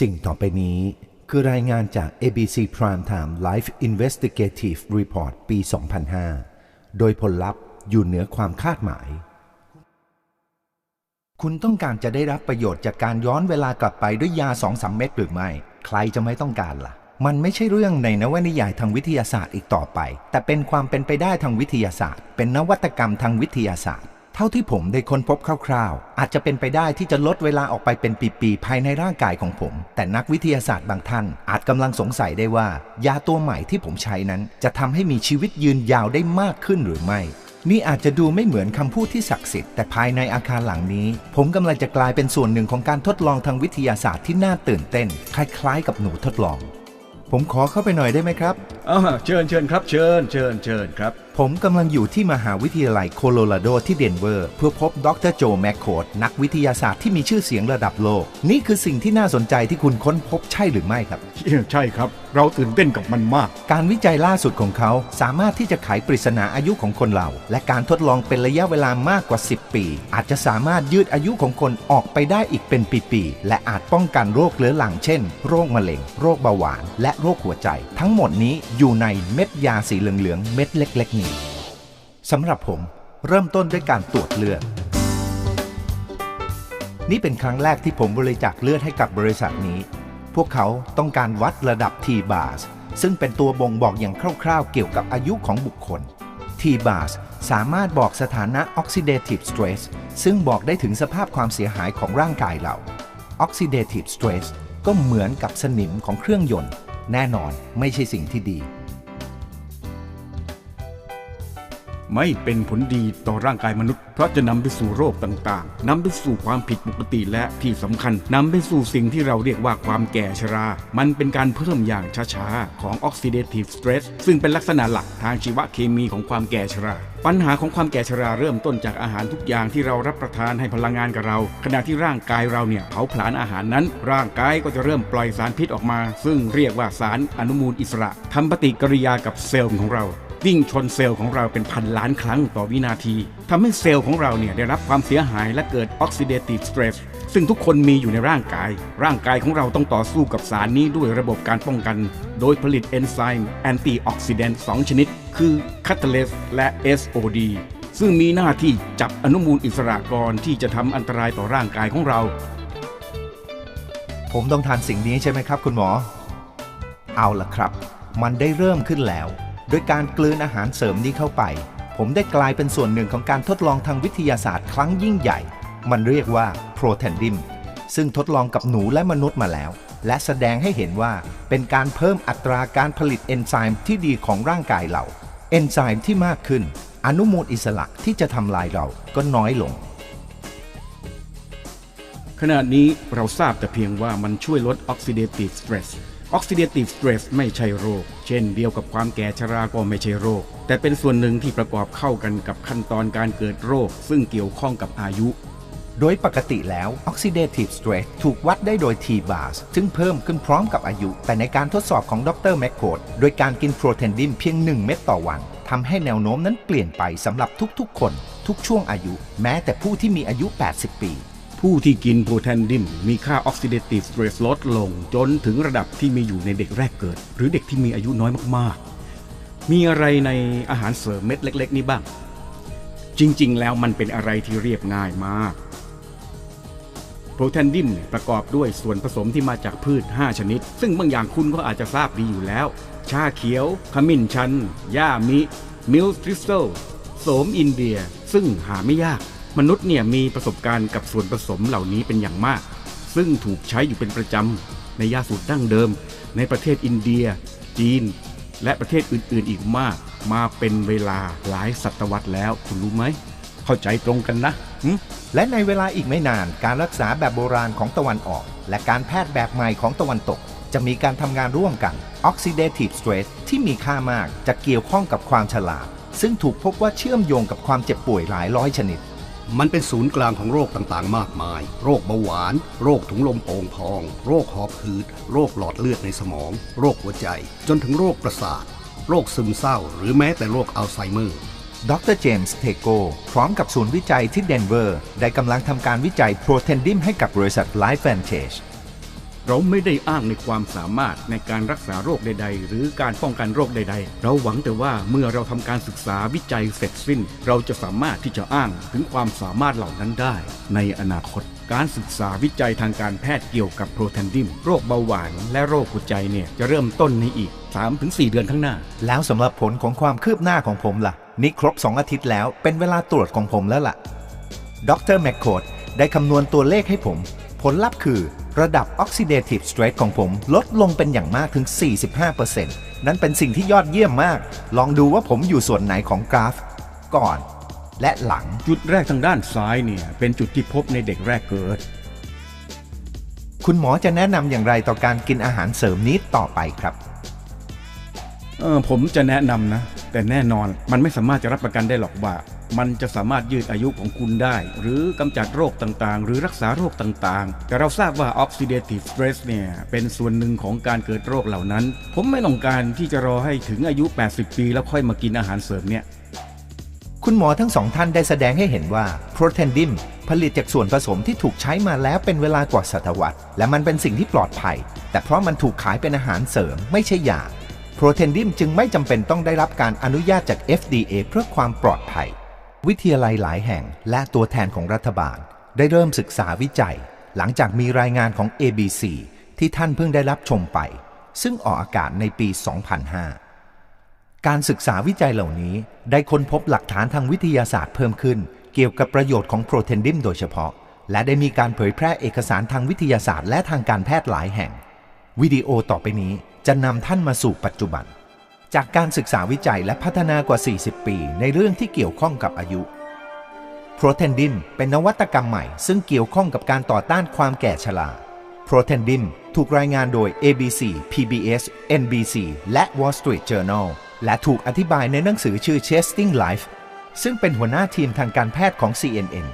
สิ่งต่อไปนี้คือรายงานจาก ABC Prime Time Live Investigative Report ปี 2005 โดยผลลัพธ์อยู่เหนือความคาดหมาย คุณต้องการจะได้รับประโยชน์จากการย้อนเวลากลับไปด้วยยาสองสามเม็ดหรือไม่ ใครจะไม่ต้องการล่ะ มันไม่ใช่เรื่องในนวนิยายทางวิทยาศาสตร์อีกต่อไป แต่เป็นความเป็นไปได้ทางวิทยาศาสตร์ เป็นนวัตกรรมทางวิทยาศาสตร์ ท่าที่ผมได้ค้นพบคร่าวๆ อาจจะเป็นไปได้ที่จะลดเวลาออกไปเป็นปีๆ ภายในร่างกายของผม แต่นักวิทยาศาสตร์บางท่าน อาจกำลังสงสัยได้ว่า ยาตัวใหม่ที่ผมใช้นั้น จะทำให้มีชีวิตยืนยาวได้มากขึ้นหรือไม่ นี่อาจจะดูไม่เหมือนคำพูดที่ศักดิ์สิทธิ์แต่ภายในอาคารหลังนี้ ผมกำลังจะกลายเป็นส่วนหนึ่งของการทดลองทางวิทยาศาสตร์ที่น่าตื่นเต้น คล้ายๆ กับหนูทดลอง ผมขอเข้าไปหน่อยได้ไหมครับเอ่าเชิญเชิญครับ เชิญเชิญเชิญครับผมกำลังอยู่ที่มหาวิทยาลัยโคโลราโดที่เดนเวอร์ เพื่อพบดรโจแมคโคดนักวิทยาศาสตร์ที่มีชื่อเสียงระดับโลก นี่คือสิ่งที่น่าสนใจที่คุณค้นพบใช่หรือไม่ครับ ใช่ครับ เราตื่นเต้นกับมันมาก การวิจัยล่าสุดของเขาสามารถที่จะไขปริศนาอายุของคนเรา และการทดลองเป็นระยะเวลามากกว่า 10 ปี อาจจะสามารถยืดอายุของคนออกไปได้อีกเป็นปีๆและอาจป้องกันโรคเรื้อรังเช่น โรคมะเร็ง โรคเบาหวาน และโรคหัวใจ ทั้งหมดนี้อยู่ในเม็ดยาสีเหลืองๆเม็ดเล็กๆนี้ สำหรับผมเริ่มต้นด้วยการตรวจเลือด นี่เป็นครั้งแรกที่ผมบริจาคเลือดให้กับบริษัทนี้ พวกเขาต้องการวัดระดับ T-bars ซึ่งเป็นตัวบ่งบอกอย่างคร่าวๆ เกี่ยวกับอายุของบุคคล T-bars สามารถบอกสถานะ oxidative stress ซึ่งบอกได้ถึงสภาพความเสียหายของร่างกายเรา oxidative stress ก็เหมือนกับสนิมของเครื่องยนต์ แน่นอนไม่ใช่สิ่งที่ดี ไม่เป็นผลดีต่อร่างกายมนุษย์ เพราะจะนำไปสู่โรคต่างๆนำไปสู่ความผิดปกติและที่สำคัญนำไปสู่สิ่งที่เราเรียกว่าความแก่ชรา มันเป็นการเพิ่มอย่างช้าๆ ของ oxidative stress ซึ่งเป็นลักษณะหลักทางชีวเคมีของความแก่ชราปัญหาของความแก่ชราเริ่มต้นจากอาหารทุกอย่างที่เรารับประทานให้พลังงานกับเรา ขณะที่ร่างกายเราเนี่ยเผาผลาญอาหารนั้น ร่างกายก็จะเริ่มปล่อยสารพิษออกมา ซึ่งเรียกว่าสารอนุมูลอิสระทำปฏิกิริยากับเซลล์ของเรา วิ่งชนเซลล์ของเราเป็นพันล้านครั้งต่อวินาทีทำให้เซลล์ของเราเนี่ยได้รับความเสียหายและเกิด oxidative stress ซึ่งทุกคนมีอยู่ในร่างกาย ร่างกายของเราต้องต่อสู้กับสารนี้ด้วยระบบการป้องกัน โดยผลิตเอนไซม์แอนตี้ออกซิแดนต์2ชนิด คือคาตาเลสและ SOD ซึ่งมีหน้าที่จับอนุมูลอิสระก่อนที่จะทำอันตรายต่อร่างกายของเรา ผมต้องทานสิ่งนี้ใช่ไหมครับ คุณหมอ เอาล่ะครับ มันได้เริ่มขึ้นแล้ว โดยการกลืนอาหารเสริมนี้เข้าไป ผมได้กลายเป็นส่วนหนึ่งของการทดลองทางวิทยาศาสตร์ครั้งยิ่งใหญ่ มันเรียกว่าโปรแทนดิมซึ่งทดลองกับหนูและมนุษย์มาแล้ว และแสดงให้เห็นว่าเป็นการเพิ่มอัตราการผลิตเอนไซม์ที่ดีของร่างกายเรา เอนไซม์ที่มากขึ้น อนุมูลอิสระที่จะทำลายเราก็น้อยลง ขณะนี้เราทราบแต่เพียงว่ามันช่วยลด oxidative stress oxidative stress ไม่ใช่โรค เช่นเดียวกับความแก่ชราก็ไม่ใช่โรค แต่เป็นส่วนหนึ่งที่ประกอบเข้ากันกับขั้นตอนการเกิดโรค ซึ่งเกี่ยวข้องกับอายุโดยปกติแล้ว oxidative stress ถูกวัดได้โดย T-bars ซึ่งเพิ่มขึ้นพร้อมกับอายุ แต่ในการทดสอบของดรแมคโคดโดยการกินโปรเทนดิมเพียง 1 เม็ดต่อวันทำให้แนวโน้มนั้นเปลี่ยนไปสำหรับทุกๆ คน ทุกช่วงอายุ แม้แต่ผู้ที่มีอายุ 80 ปี ผู้ที่กินโปรแทนดิมมีค่า oxidative stress ลดลงจนถึงระดับที่มีอยู่ในเด็กแรกเกิด หรือเด็กที่มีอายุน้อยมากๆ มีอะไรในอาหารเสริมเม็ดเล็ก ๆ นี้บ้าง จริงๆ แล้วมันเป็นอะไรที่เรียบง่ายมากโปรแทนดิมเนี่ยประกอบด้วยส่วนผสมที่มาจากพืช 5 ชนิด ซึ่งบางอย่างคุณก็อาจจะทราบดีอยู่แล้ว ชาเขียว ขมิ้นชันย่ามิ มิลทริสเซลโสมอินเดีย ซึ่งหาไม่ยาก มนุษย์เนี่ยมีประสบการณ์กับส่วนผสมเหล่านี้เป็นอย่างมาก ซึ่งถูกใช้อยู่เป็นประจำในยาสูตรดั้งเดิม ในประเทศอินเดีย จีน และประเทศอื่นๆ อีกมาก มาเป็นเวลาหลายศตวรรษแล้วคุณรู้ไหม เข้าใจตรงกันนะ และในเวลาอีกไม่นานการรักษาแบบโบราณของตะวันออก และการแพทย์แบบใหม่ของตะวันตก จะมีการทำงานร่วมกัน oxidative stress ที่มีค่ามากจะเกี่ยวข้องกับความฉลาด ซึ่งถูกพบว่าเชื่อมโยงกับความเจ็บป่วยหลายร้อยชนิด มันเป็นศูนย์กลางของโรคต่างๆ มากมาย โรคเบาหวาน โรคถุงลมโป่งพอง โรคหอบหืด โรคหลอดเลือดในสมอง โรคหัวใจ จนถึงโรคประสาท โรคซึมเศร้า หรือแม้แต่โรคอัลไซเมอร์ ดรเจมส์เทโกพร้อมกับศูนย์วิจัยที่เดนเวอร์ ได้กำลังทำการวิจัยโปรเทนดิมให้กับบริษัท Life Vantage เราไม่ได้อ้างในความสามารถในการรักษาโรคใด ๆ หรือการป้องกันโรคใด ๆ เราหวังแต่ว่าเมื่อเราทำการศึกษาวิจัยเสร็จสิ้น เราจะสามารถที่จะอ้างถึงความสามารถเหล่านั้นได้ ในอนาคต การศึกษาวิจัยทางการแพทย์เกี่ยวกับโปรแทนดิมโรคเบาหวานและโรคหัวใจเนี่ยจะเริ่มต้นในอีก 3-4 เดือนข้างหน้า แล้วสำหรับผลของความคืบหน้าของผมล่ะนี่ครบ 2 อาทิตย์แล้วเป็นเวลาตรวจของผมแล้วล่ะดรแมคโคดได้คำนวณตัวเลขให้ผม ผลลัพธ์คือ ระดับ oxidative stress ของผมลดลงเป็นอย่างมากถึง 45%นั่นเป็นสิ่งที่ยอดเยี่ยมมาก ลองดูว่าผมอยู่ส่วนไหนของกราฟ ก่อนและหลัง จุดแรกทางด้านซ้ายเนี่ย เป็นจุดที่พบในเด็กแรกเกิด คุณหมอจะแนะนำอย่างไรต่อการกินอาหารเสริมนี้ต่อไปครับเออผมจะแนะนำนะ แต่แน่นอนมันไม่สามารถจะรับประกันได้หรอกว่า มันจะสามารถยืดอายุของคุณได้ หรือกำจัดโรคต่างๆ หรือรักษาโรคต่างๆ แต่เราทราบว่า oxidative stress เนี่ยเป็นส่วนหนึ่งของการเกิดโรคเหล่านั้น ผมไม่ต้องการที่จะรอให้ถึงอายุ 80 ปีแล้วค่อยมากินอาหารเสริมเนี่ยคุณหมอทั้งสองท่านได้แสดงให้เห็นว่าโปรเทนดิมผลิตจากส่วนผสมที่ถูกใช้มาแล้วเป็นเวลากว่าศตวรรษ และมันเป็นสิ่งที่ปลอดภัย แต่เพราะมันถูกขายเป็นอาหารเสริมไม่ใช่ยาโปรเทนดิมจึงไม่จำเป็นต้องได้รับการอนุญาตจาก FDA เพื่อความปลอดภัย วิทยาลัยหลายแห่งและตัวแทนของรัฐบาล ได้เริ่มศึกษาวิจัย หลังจากมีรายงานของ ABC ที่ท่านเพิ่งได้รับชมไป ซึ่งออกอากาศในปี 2005 การศึกษาวิจัยเหล่านี้ได้ค้นพบหลักฐานทางวิทยาศาสตร์เพิ่มขึ้น เกี่ยวกับประโยชน์ของโปรเทนดิมโดยเฉพาะ และได้มีการเผยแพร่เอกสารทางวิทยาศาสตร์และทางการแพทย์หลายแห่ง วิดีโอต่อไปนี้จะนำท่านมาสู่ปัจจุบัน จากการศึกษาวิจัยและพัฒนากว่า 40 ปี ในเรื่องที่เกี่ยวข้องกับอายุ โปรเทนดิมเป็นนวัตกรรมใหม่ ซึ่งเกี่ยวข้องกับการต่อต้านความแก่ชราโปรเทนดิมถูกรายงานโดย ABC, PBS, NBC และ Wall Street Journal และถูกอธิบายในหนังสือชื่อ Chasing Life ซึ่งเป็นหัวหน้าทีมทางการแพทย์ของ CNN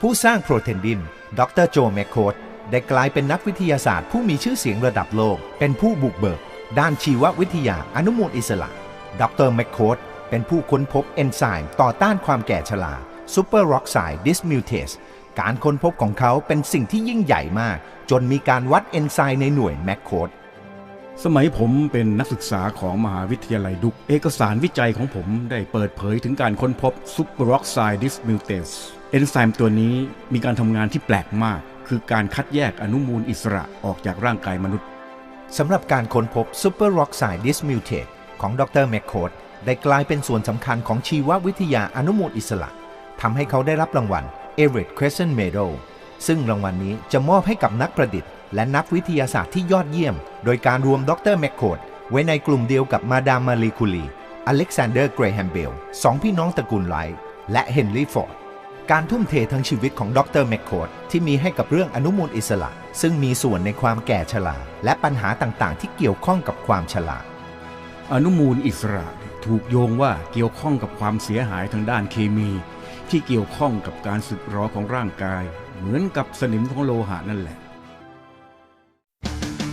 ผู้สร้างโปรเทนดิมดรโจแมคโคด ได้กลายเป็นนักวิทยาศาสตร์ ผู้มีชื่อเสียงระดับโลก เป็นผู้บุกเบิก ด้านชีววิทยาอนุมูลอิสระ ดรแมคโคดเป็นผู้ค้นพบเอนไซม์ต่อต้านความแก่ชราซูเปอร์ร็อกไซด์ดิสมิวเทสการค้นพบของเขาเป็นสิ่งที่ยิ่งใหญ่มาก จนมีการวัดเอนไซม์ในหน่วยแมคโคดสมัยผมเป็นนักศึกษาของมหาวิทยาลัยดุก เอกสารวิจัยของผมได้เปิดเผยถึงการค้นพบซุปเปอร์ออกไซด์ดิสมิวเตสเอนไซม์ตัวนี้มีการทำงานที่แปลกมาก คือการคัดแยกอนุมูลอิสระออกจากร่างกายมนุษย์สำหรับการค้นพบ Super Rockside Dismutate ของดรแมคโคดได้กลายเป็นส่วนสำคัญของชีววิทยาอนุมูลอิสระทำให้เขาได้รับรางวัล Everett Crescent Medal ซึ่งรางวัลนนี้จะมอบให้กับนักประดิษฐ์ และนักวิทยาศาสตร์ที่ยอดเยี่ยม โดยการรวมดรแมคโคดไว้ในกลุ่มเดียวกับมาดามมารีคูลี อเล็กซานเดอร์เกรแฮมเบลสองพี่น้องตระกูลไลท์และเฮนรี่ฟอร์ด การทุ่มเททั้งชีวิตของดรแมคโคดที่มีให้กับเรื่องอนุมูลอิสระ ซึ่งมีส่วนในความแก่ชราและปัญหาต่างๆ ที่เกี่ยวข้องกับความชราอนุมูลอิสระถูกโยงว่าเกี่ยวข้องกับความเสียหายทางด้านเคมี ที่เกี่ยวข้องกับการสึกหรอของร่างกาย เหมือนกับสนิมของโลหะนั่นแหละ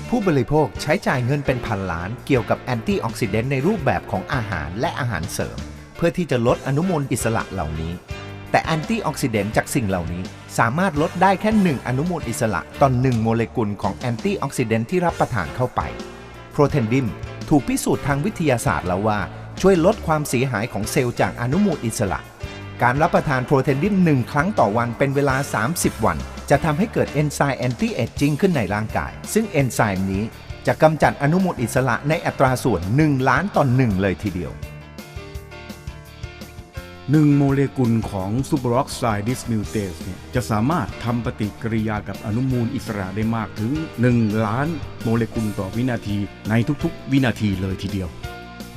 ผู้บริโภคใช้จ่ายเงินเป็นพันล้านเกี่ยวกับแอนตี้ออกซิเดนต์ในรูปแบบของอาหารและอาหารเสริม เพื่อที่จะลดอนุมูลอิสระเหล่านี้ แต่แอนตี้ออกซิเดนต์จากสิ่งเหล่านี้ สามารถลดได้แค่ 1 อนุมูลอิสระต่อ1โมเลกุลของแอนตี้ออกซิเดนต์ที่รับประทานเข้าไป โปรเทนดิมถูกพิสูจน์ทางวิทยาศาสตร์แล้วว่า ช่วยลดความเสียหายของเซลล์จากอนุมูลอิสระ การรับประทานโปรเทนดิม1 ครั้งต่อวันเป็นเวลา 30 วัน จะทำให้เกิดเอนไซม์แอนตี้เอจจิ้งขึ้นในร่างกาย ซึ่งเอนไซม์นี้จะกำจัดอนุมูลอิสระในอัตราส่วน 1 ล้านต่อ1เลยทีเดียว หนึ่งโมเลกุลของซูเปอร์ออกไซด์ดิสมิวเตสเนี่ยจะสามารถทำปฏิกิริยากับอนุมูลอิสระได้มากถึง 1 ล้านโมเลกุลต่อวินาทีในทุกๆ วินาทีเลยทีเดียว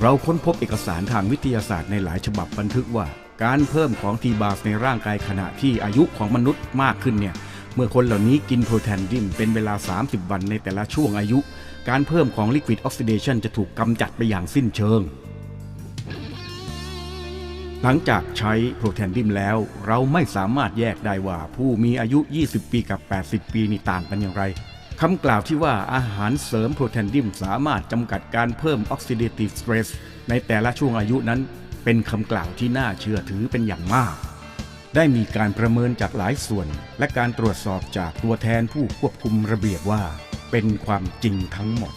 เราค้นพบเอกสารทางวิทยาศาสตร์ในหลายฉบับบันทึกว่า การเพิ่มของทีบาสในร่างกายขณะที่อายุของมนุษย์มากขึ้นเนี่ยเมื่อคนเหล่านี้กินโปรแทนดิมเป็นเวลา 30 วันในแต่ละช่วงอายุ การเพิ่มของลิควิดออกซิเดชันจะถูกกำจัดไปอย่างสิ้นเชิง หลังจากใช้โปรแทนดิมแล้ว เราไม่สามารถแยกได้ว่าผู้มีอายุ 20 ปีกับ 80 ปีนี่ต่างกันอย่างไรคำกล่าวที่ว่าอาหารเสริมโปรแทนดิมสามารถจำกัดการเพิ่มออกซิเดทีฟสเตรสในแต่ละช่วงอายุนั้น เป็นคำกล่าวที่น่าเชื่อถือเป็นอย่างมาก ได้มีการประเมินจากหลายส่วน และการตรวจสอบจากตัวแทนผู้ควบคุมระเบียบว่า เป็นความจริงทั้งหมด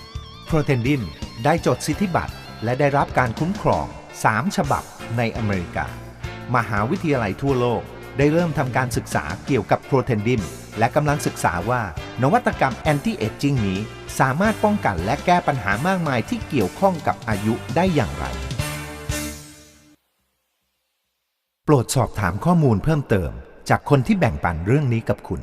โปรเทนดินได้จดสิทธิบัตรและได้รับการคุ้มครอง 3 ฉบับ ในอเมริกา มหาวิทยาลัยทั่วโลก ได้เริ่มทำการศึกษาเกี่ยวกับโปรเทนดินและกำลังศึกษาว่านวัตกรรมแอนตี้เอจจิ้งนี้ สามารถป้องกันและแก้ปัญหามากมายที่เกี่ยวข้องกับอายุได้อย่างไร โปรดสอบถามข้อมูลเพิ่มเติม จากคนที่แบ่งปันเรื่องนี้กับคุณ